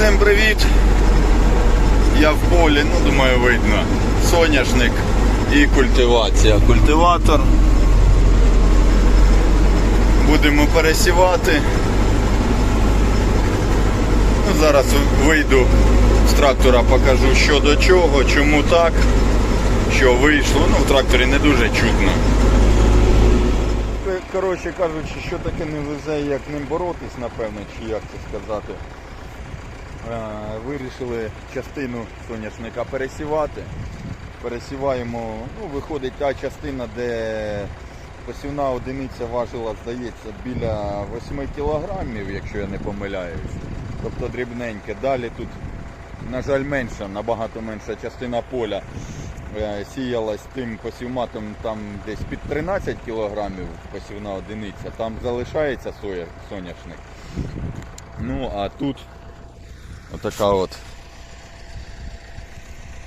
Всім привіт! Я в полі, ну думаю, видно. Соняшник і культивація. Культиватор. Будемо пересівати. Ну, зараз вийду з трактора, покажу що до чого, чому так, що вийшло. Ну, в тракторі не дуже чутно. Коротше кажучи, що таке не везе, як ним боротись, напевно, чи як це сказати. Е, Вирішили частину соняшника пересівати. Пересіваємо, ну, виходить та частина, де посівна одиниця важила, здається, біля 8 кілограмів, якщо я не помиляюсь. Тобто дрібненьке. Далі тут, на жаль, менша, набагато менша частина поля е, сіялась тим посівматом там десь під 13 кілограмів посівна одиниця. Там залишається соняшник. Ну а тут отака от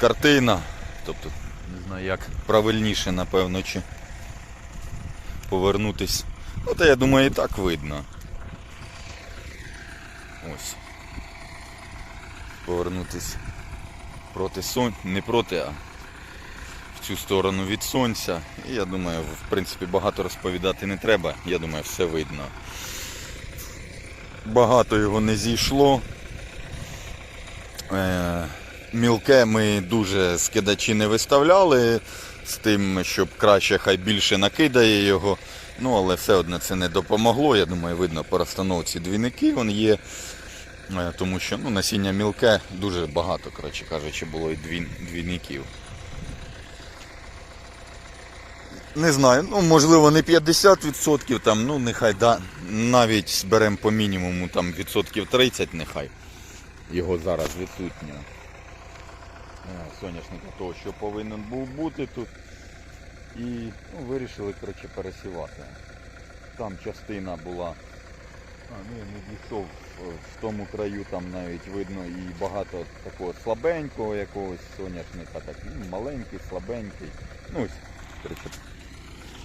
картина. Тобто, не знаю як правильніше, напевно, чи повернутись. Ну, та я думаю, і так видно. Ось. Повернутись проти сонця, не проти, а в цю сторону від сонця. І я думаю, в принципі, багато розповідати не треба. Я думаю, все видно. Багато його не зійшло. Е, Мілке ми дуже скидачі не виставляли з тим, щоб краще хай більше накидає його. Ну, але все одно це не допомогло. Я думаю, видно по розстановці двійники він є. Е, Тому що ну, насіння мілке дуже багато, коротше кажучи, було і дві, двійників. Не знаю, ну можливо не 50%, там, ну нехай да, навіть зберемо по мінімуму там відсотків 30 нехай. Його зараз відсутньо. Е, Соняшника того, що повинен був бути тут. І ну, вирішили коротше, пересівати. Там частина була. А, ну не дійшов е, в тому краю, там навіть видно і багато такого слабенького якогось соняшника, так, ну, маленький, слабенький. Ну ось, коротше,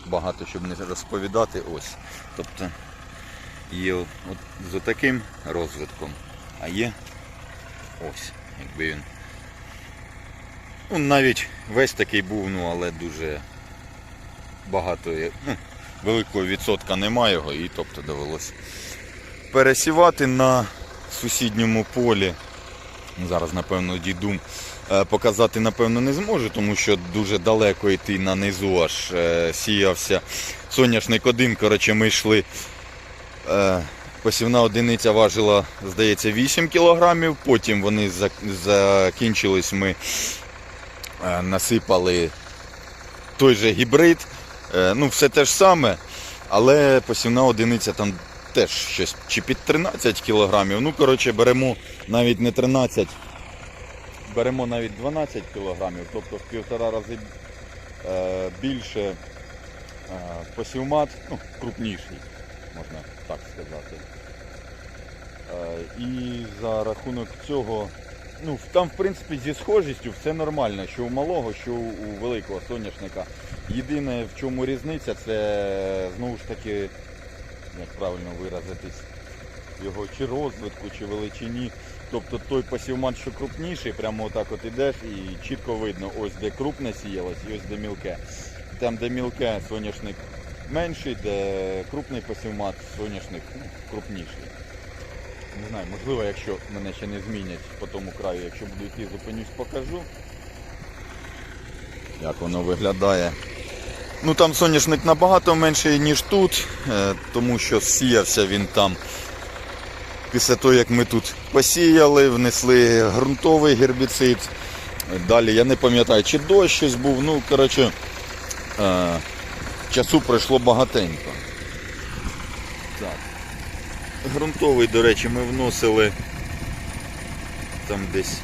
багато щоб не розповідати. Ось. Тобто є от з таким розвитком, а є ось, якби він. Ну, навіть весь такий був, ну але дуже багато, ну, великого відсотка немає його, і тобто довелося пересівати на сусідньому полі. Зараз, напевно, діду е, показати, напевно, не зможу, тому що дуже далеко йти на низу аж е, сіявся. Соняшник один, коротше, ми йшли. Посівна одиниця важила, здається, 8 кілограмів, потім вони закінчились, ми е, насипали той же гібрид, Е, ну все те ж саме, але посівна одиниця там теж щось чи під 13 кілограмів. Ну, коротше, беремо навіть не 13, беремо навіть 12 кілограмів, тобто в півтора рази е, більше посівмат, ну, крупніший, можна так сказати. Е, і за рахунок цього, ну, там в принципі зі схожістю все нормально, що у малого, що у великого соняшника. Єдине в чому різниця, це знову ж таки, як правильно виразитись, його чи розвитку, чи величині. Тобто той посівмат, що крупніший, прямо отак от ідеш і чітко видно, ось де крупне сіялось і ось де мілке. Там, де мілке, соняшник менший, де крупний посівмат, соняшник ну, крупніший. Не знаю, можливо, якщо мене ще не змінять по тому краю, якщо буду йти, зупинюсь, покажу. Як воно виглядає. Ну там соняшник набагато менший, ніж тут, е, тому що сіявся він там. Після того, як ми тут посіяли, внесли ґрунтовий гербіцид. Далі я не пам'ятаю, чи дощ щось був. Ну, коротше, е, часу пройшло багатенько. Грунтовий, до речі, ми вносили там десь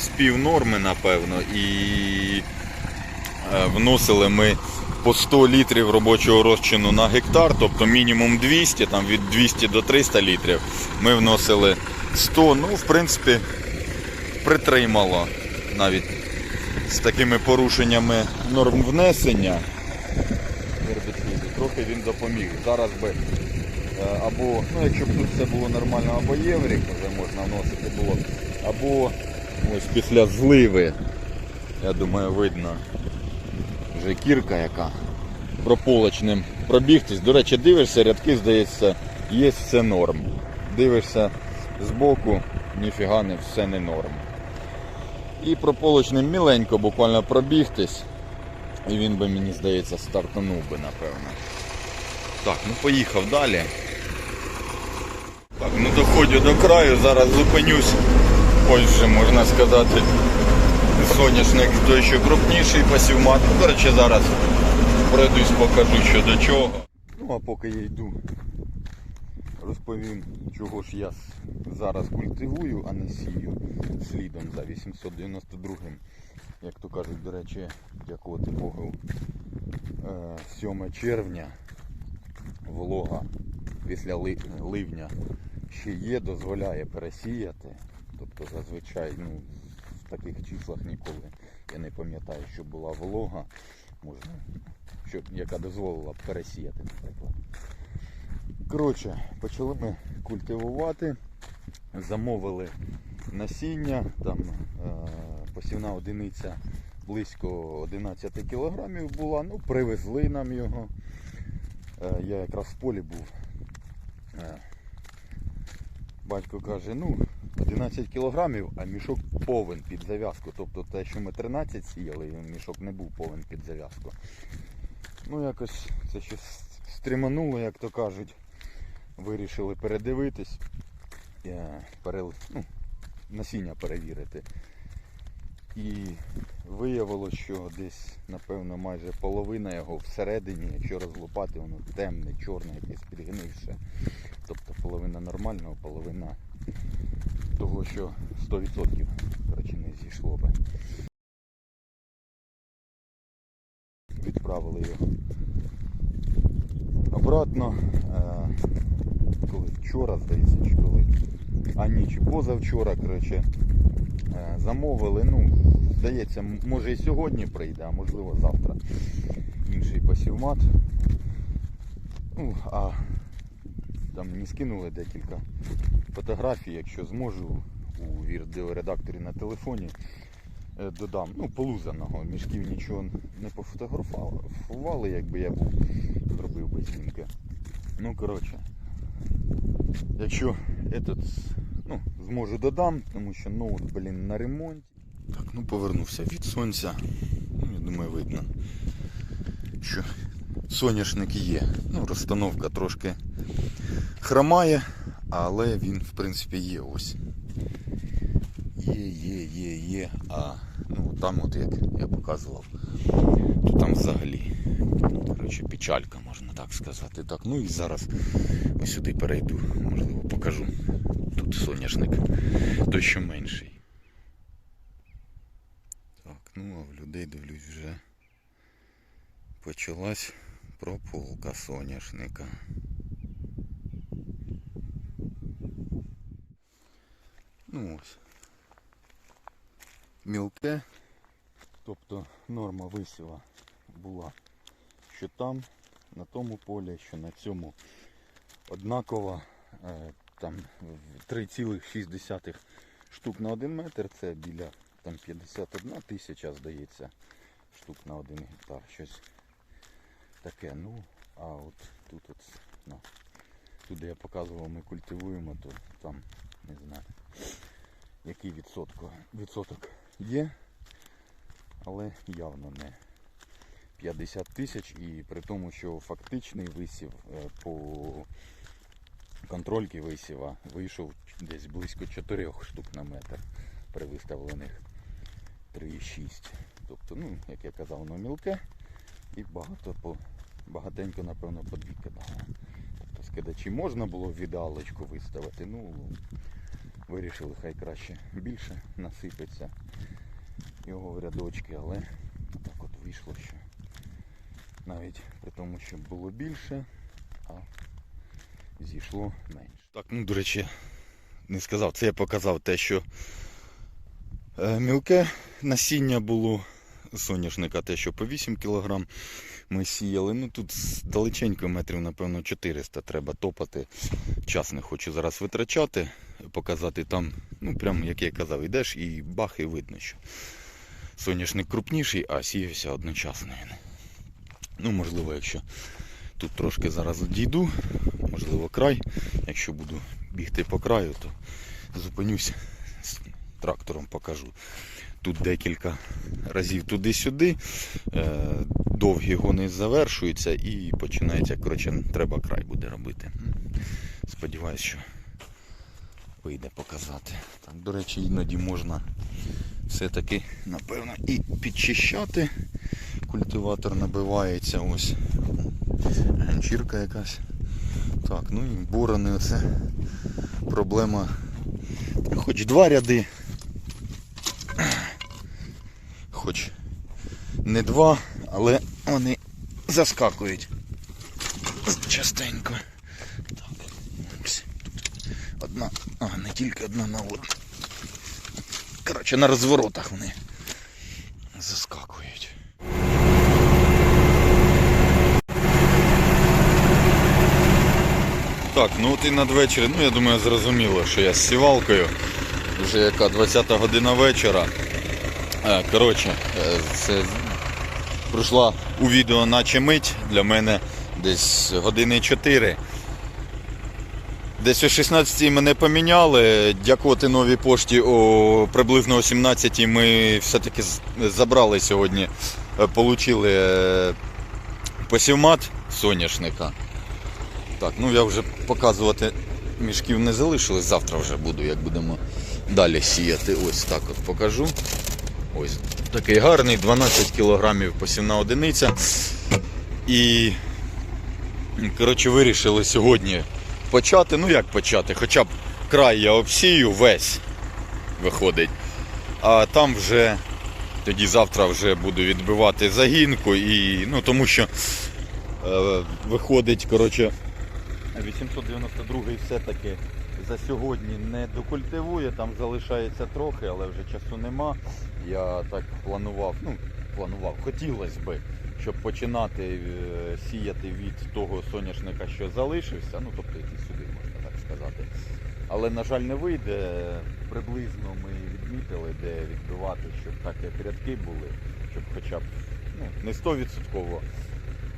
з пів норми, напевно, і е, вносили ми по 100 літрів робочого розчину на гектар, тобто мінімум 200, там від 200 до 300 літрів. Ми вносили 100, ну, в принципі, притримало навіть з такими порушеннями норм внесення. Трохи він допоміг. Зараз би Або, ну якщо б тут все було нормально, або єврик вже можна вносити було, або ось після зливи, я думаю, видно вже кірка яка прополочним пробігтись. До речі, дивишся, рядки, здається, є все норм. Дивишся збоку, ніфіга не все не норм. І прополочним міленько буквально пробігтись. І він би, мені здається, стартанув би, напевно. Так, ну поїхав далі. Так, ну доходжу до краю, зараз зупинюсь. Ось можна сказати. Соняшник той що крупніший посівмат. До речі, зараз пройдусь, покажу що до чого. Ну а поки я йду, розповім, чого ж я зараз культивую, а не сію слідом за 892-м. Як то кажуть, до речі, дякувати Богу, е, 7 червня волога після ливня ще є, дозволяє пересіяти. Тобто зазвичай ну, в таких числах ніколи я не пам'ятаю, що була волога, можна, щоб, яка дозволила пересіяти, наприклад. Коротше, почали ми культивувати, замовили насіння, там е, посівна одиниця близько 11 кілограмів була, ну привезли нам його. Е, я якраз в полі був. Е, Батько каже, ну, 11 кілограмів, а мішок повен під зав'язку. Тобто те, що ми 13 сіяли, мішок не був повен під зав'язку. Ну, якось це щось стрімануло, як то кажуть. Вирішили передивитись, е, пере, ну, насіння перевірити. І виявилося, що десь, напевно, майже половина його всередині, якщо розлупати, воно темне, чорне, якесь підгнивше. Тобто половина нормального, половина того, що 100% коротше, не зійшло би. Відправили його обратно. Е, коли вчора, здається, чи коли. А ні, чи позавчора, коротше, замовили. Ну, здається, може і сьогодні прийде, а можливо завтра. Інший посівмат. Ну, а там мені скинули декілька фотографій, якщо зможу у відеоредакторі на телефоні е, додам. Ну, полузаного. Мішків нічого не пофотографували, якби я був зробив би знімки. Ну, коротше, якщо этот, ну, зможу додам, тому що ноут, блін, на ремонті. Так, ну повернувся від сонця. Ну, я думаю, видно, що соняшник є. Ну, розстановка трошки хромає, але він в принципі є ось. Є, є, є, є. А ну там от як я показував, то там взагалі коротше, печалька, можна так сказати. Так, ну і зараз ось сюди перейду, можливо, покажу. Тут соняшник той менший. Так, ну а в людей дивлюсь вже почалась прополка соняшника. Ну ось. Мілке. Тобто норма висіва була, що там, на тому полі, що на цьому однакова. Е, Там 3,6 штук на 1 метр, це біля там 51 тисяча, здається, штук на 1 гектар. Щось таке. Ну, а от тут от, ну, тут де я показував, ми культивуємо, то там не знаю який відсотко, відсоток є, але явно не 50 тисяч і при тому, що фактичний висів е, по контрольки висіва вийшов десь близько 4 штук на метр при виставлених 3,6. Тобто, ну, як я казав, воно мілке і багато по багатенько, напевно, по дві кидало. Тобто скидачі можна було в ідеалочку виставити, ну вирішили, хай краще більше насипеться його в рядочки, але так от вийшло, що навіть при тому, що було більше, а зійшло менше. Так, ну до речі, не сказав, це я показав те, що е, мілке насіння було соняшника, те, що по 8 кг ми сіяли. Ну тут далеченько метрів, напевно, 400 треба топати. Час не хочу зараз витрачати, показати там, ну прям як я казав, йдеш і бах, і видно, що соняшник крупніший, а сіявся одночасно він. Ну, можливо, якщо тут трошки зараз дійду, можливо, край. Якщо буду бігти по краю, то зупинюсь з трактором покажу. Тут декілька разів туди-сюди. Е, довгі гони завершуються і починається, коротше, треба край буде робити. Сподіваюсь, що вийде показати. Так, до речі, іноді можна все-таки, напевно, і підчищати. Культиватор набивається ось. Ганчірка якась. Так, ну і борони оце проблема. Хоч два ряди. Хоч не два, але вони заскакують частенько. Так, ось одна, а не тільки одна на одну. Коротше, на розворотах вони заскакують. Так, ну от і надвечір, ну я думаю, зрозуміло, що я з сівалкою. Вже яка 20 година вечора. Е, Коротше, е, це пройшла у відео наче мить для мене десь години 4. Десь о 16-й мене поміняли. Дякувати новій пошті о приблизно о 17 ми все-таки забрали сьогодні, е, получили е, посівмат соняшника. Так, ну я вже показувати мішків не залишилось, завтра вже буду, як будемо далі сіяти. Ось так от покажу. Ось такий гарний, 12 кілограмів посівна одиниця. І коротше, вирішили сьогодні почати. Ну як почати? Хоча б край я обсію весь виходить. А там вже тоді завтра вже буду відбивати загінку і ну тому що е, виходить, коротше, 892 все-таки за сьогодні не докультивує, там залишається трохи, але вже часу нема. Я так планував, ну, планував, хотілося би, щоб починати е, сіяти від того соняшника, що залишився, ну тобто який сюди, можна так сказати. Але, на жаль, не вийде. Приблизно ми відмітили, де відбивати, щоб так як рядки були, щоб хоча б ну, не 100%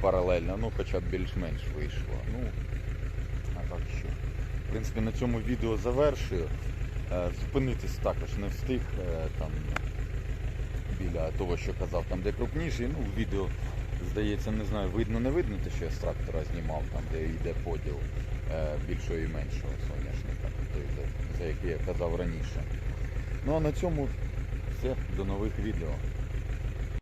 паралельно, ну хоча б більш-менш вийшло. Ну, а так що. В принципі, на цьому відео завершую. Е, Зупинитись також не встиг е, там біля того, що казав, там де крупніший. Ну, відео, здається, не знаю, видно, не видно те, що я з трактора знімав, там де йде поділ е, більшого і меншого соняшника, за- за який я казав раніше. Ну а на цьому все, до нових відео.